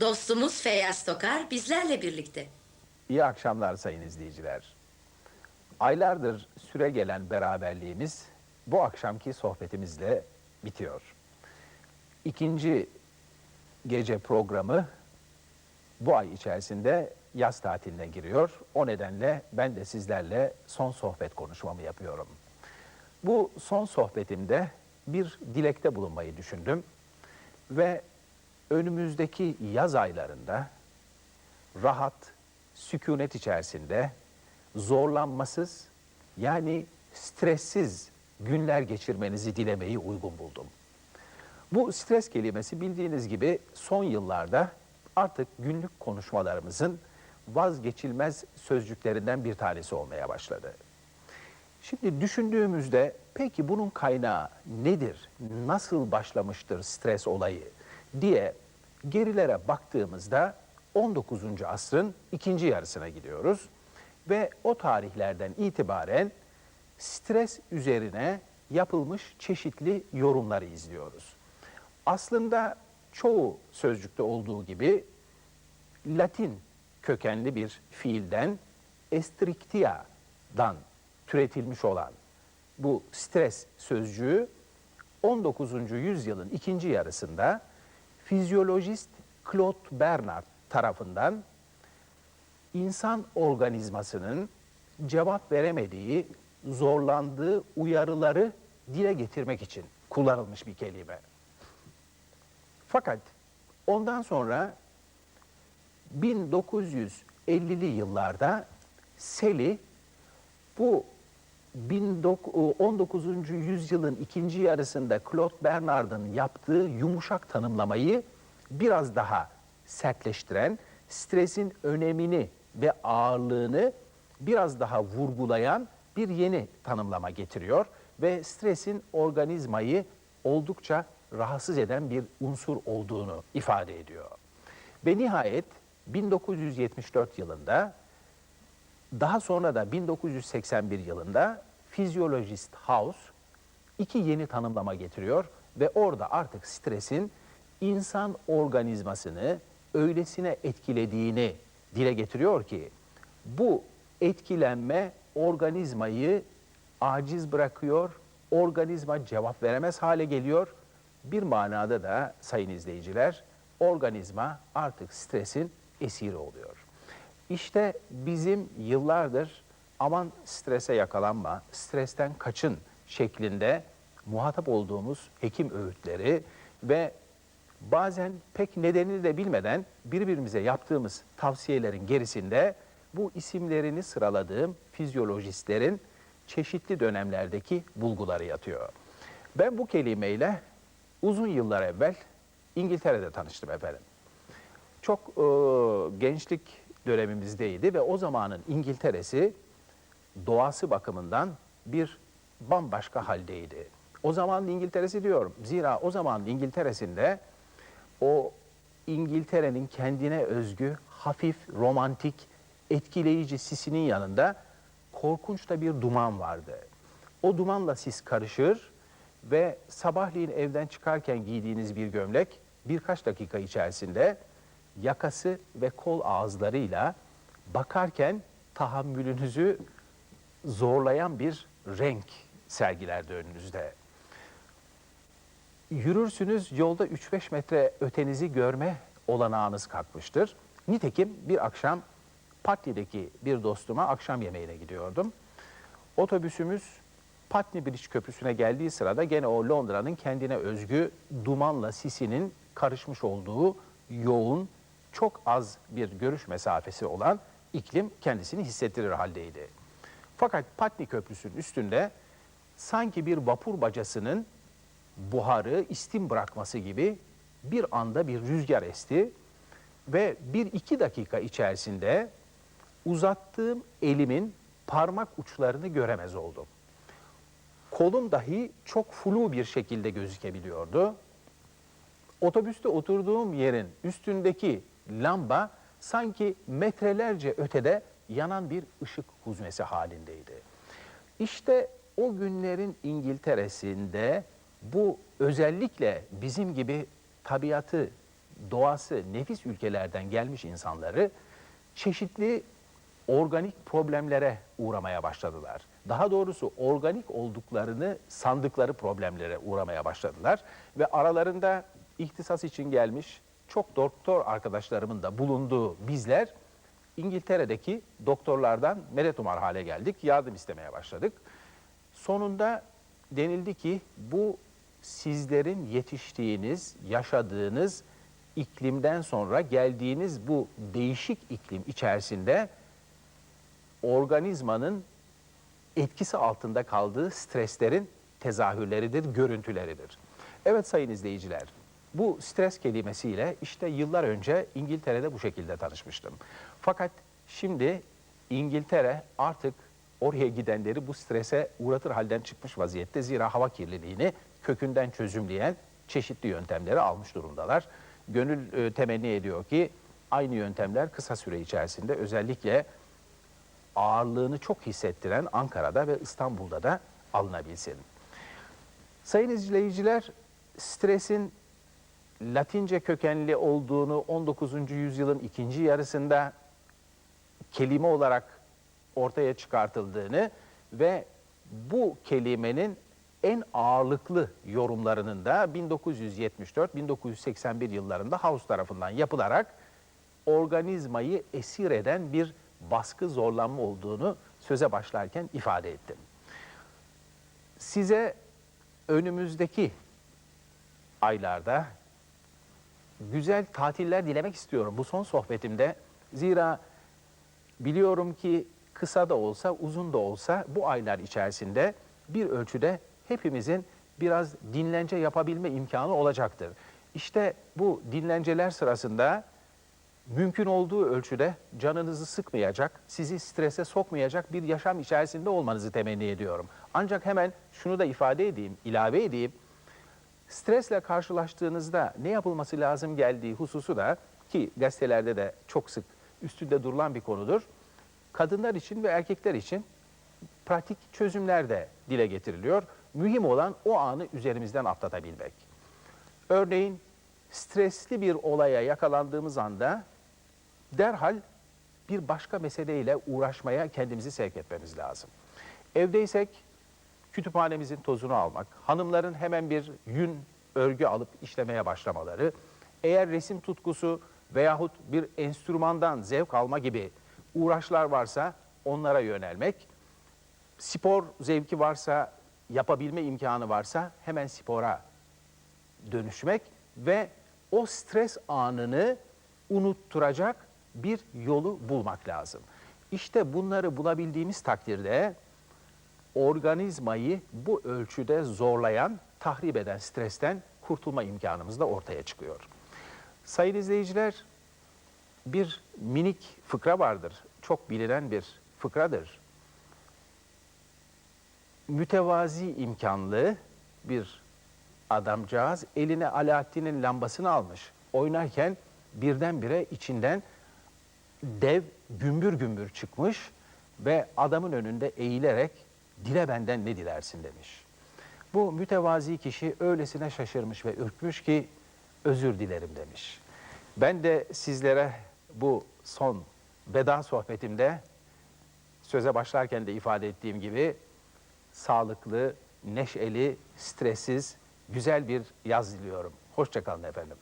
Dostumuz Feyyaz Tokar bizlerle birlikte. İyi akşamlar sayın izleyiciler. Aylardır süre gelen beraberliğimiz bu akşamki sohbetimizle bitiyor. İkinci gece programı bu ay içerisinde yaz tatiline giriyor. O nedenle ben de sizlerle son sohbet konuşmamı yapıyorum. Bu son sohbetimde bir dilekte bulunmayı düşündüm ve önümüzdeki yaz aylarında rahat, sükunet içerisinde zorlanmasız yani stressiz günler geçirmenizi dilemeyi uygun buldum. Bu stres kelimesi bildiğiniz gibi son yıllarda artık günlük konuşmalarımızın vazgeçilmez sözcüklerinden bir tanesi olmaya başladı. Şimdi düşündüğümüzde peki bunun kaynağı nedir? Nasıl başlamıştır stres olayı diye gerilere baktığımızda 19. asrın ikinci yarısına gidiyoruz ve o tarihlerden itibaren stres üzerine yapılmış çeşitli yorumları izliyoruz. Aslında çoğu sözcükte olduğu gibi Latin kökenli bir fiilden estrictia'dan türetilmiş olan bu stres sözcüğü 19. yüzyılın ikinci yarısında fizyolojist Claude Bernard tarafından insan organizmasının cevap veremediği, zorlandığı uyarıları dile getirmek için kullanılmış bir kelime. Fakat ondan sonra 1950'li yıllarda Sely bu 19 19. yüzyılın ikinci yarısında Claude Bernard'ın yaptığı yumuşak tanımlamayı biraz daha sertleştiren, stresin önemini ve ağırlığını biraz daha vurgulayan bir yeni tanımlama getiriyor ve stresin organizmayı oldukça rahatsız eden bir unsur olduğunu ifade ediyor. Ve nihayet 1974 yılında daha sonra da 1981 yılında Physiologist House iki yeni tanımlama getiriyor ve orada artık stresin insan organizmasını öylesine etkilediğini dile getiriyor ki bu etkilenme organizmayı aciz bırakıyor, organizma cevap veremez hale geliyor. Bir manada da sayın izleyiciler organizma artık stresin esiri oluyor. İşte bizim yıllardır aman strese yakalanma, stresten kaçın şeklinde muhatap olduğumuz hekim öğütleri ve bazen pek nedenini de bilmeden birbirimize yaptığımız tavsiyelerin gerisinde bu isimlerini sıraladığım fizyolojistlerin çeşitli dönemlerdeki bulguları yatıyor. Ben bu kelimeyle uzun yıllar evvel İngiltere'de tanıştım efendim. Çok e, gençlik dönemimizdeydi ve o zamanın İngiltere'si doğası bakımından bir bambaşka haldeydi. O zamanın İngiltere'si diyorum. Zira o zamanın İngiltere'sinde o İngiltere'nin kendine özgü, hafif, romantik, etkileyici sisinin yanında korkunç da bir duman vardı. O dumanla sis karışır ve sabahleyin evden çıkarken giydiğiniz bir gömlek birkaç dakika içerisinde yakası ve kol ağızlarıyla bakarken tahammülünüzü zorlayan bir renk sergilerdi önünüzde. Yürürsünüz yolda 3-5 metre ötenizi görme olanağınız kalkmıştır. Nitekim bir akşam Patli'deki bir dostuma akşam yemeğine gidiyordum. Otobüsümüz Putney Bridge Köprüsü'ne geldiği sırada gene o Londra'nın kendine özgü dumanla sisinin karışmış olduğu yoğun, çok az bir görüş mesafesi olan iklim kendisini hissettirir haldeydi. Fakat Putney Köprüsü'nün üstünde sanki bir vapur bacasının buharı, istim bırakması gibi bir anda bir rüzgar esti ve bir iki dakika içerisinde uzattığım elimin parmak uçlarını göremez oldum. Kolum dahi çok flu bir şekilde gözükebiliyordu. Otobüste oturduğum yerin üstündeki lamba sanki metrelerce ötede yanan bir ışık huzmesi halindeydi. İşte o günlerin İngiltere'sinde bu özellikle bizim gibi tabiatı doğası nefis ülkelerden gelmiş insanları çeşitli organik problemlere uğramaya başladılar. Daha doğrusu organik olduklarını sandıkları problemlere uğramaya başladılar ve aralarında ihtisas için gelmiş çok doktor arkadaşlarımın da bulunduğu bizler İngiltere'deki doktorlardan medet umar hale geldik, yardım istemeye başladık. Sonunda denildi ki bu sizlerin yetiştiğiniz, yaşadığınız iklimden sonra geldiğiniz bu değişik iklim içerisinde organizmanın etkisi altında kaldığı streslerin tezahürleridir, görüntüleridir. Evet sayın izleyiciler, bu stres kelimesiyle işte yıllar önce İngiltere'de bu şekilde tanışmıştım. Fakat şimdi İngiltere artık oraya gidenleri bu strese uğratır halden çıkmış vaziyette. Zira hava kirliliğini kökünden çözümleyen çeşitli yöntemleri almış durumdalar. Gönül e, temenni ediyor ki aynı yöntemler kısa süre içerisinde özellikle ağırlığını çok hissettiren Ankara'da ve İstanbul'da da alınabilsin. Sayın izleyiciler, stresin Latince kökenli olduğunu 19. yüzyılın ikinci yarısında kelime olarak ortaya çıkartıldığını ve bu kelimenin en ağırlıklı yorumlarının da 1974-1981 yıllarında House tarafından yapılarak organizmayı esir eden bir baskı zorlanma olduğunu söze başlarken ifade ettim. Size önümüzdeki aylarda güzel tatiller dilemek istiyorum bu son sohbetimde. Zira biliyorum ki kısa da olsa uzun da olsa bu aylar içerisinde bir ölçüde hepimizin biraz dinlence yapabilme imkanı olacaktır. İşte bu dinlenceler sırasında mümkün olduğu ölçüde canınızı sıkmayacak, sizi strese sokmayacak bir yaşam içerisinde olmanızı temenni ediyorum. Ancak hemen şunu da ifade edeyim, ilave edeyim. Stresle karşılaştığınızda ne yapılması lazım geldiği hususu da ki gazetelerde de çok sık üstünde durulan bir konudur. Kadınlar için ve erkekler için pratik çözümler de dile getiriliyor. Mühim olan o anı üzerimizden atlatabilmek. Örneğin stresli bir olaya yakalandığımız anda derhal bir başka meseleyle uğraşmaya kendimizi sevk etmemiz lazım. Evdeysek kütüphanemizin tozunu almak, hanımların hemen bir yün örgü alıp işlemeye başlamaları, eğer resim tutkusu veyahut bir enstrümandan zevk alma gibi uğraşlar varsa onlara yönelmek, spor zevki varsa, yapabilme imkanı varsa hemen spora dönüşmek ve o stres anını unutturacak bir yolu bulmak lazım. İşte bunları bulabildiğimiz takdirde organizmayı bu ölçüde zorlayan, tahrip eden stresten kurtulma imkanımız da ortaya çıkıyor. Sayın izleyiciler, bir minik fıkra vardır. Çok bilinen bir fıkradır. Mütevazi imkanlı bir adamcağız eline Alaaddin'in lambasını almış. Oynarken birdenbire içinden dev gümbür gümbür çıkmış ve adamın önünde eğilerek dile benden ne dilersin demiş. Bu mütevazi kişi öylesine şaşırmış ve ürkmüş ki özür dilerim demiş. Ben de sizlere bu son veda sohbetimde söze başlarken de ifade ettiğim gibi sağlıklı, neşeli, stressiz, güzel bir yaz diliyorum. Hoşçakalın efendim.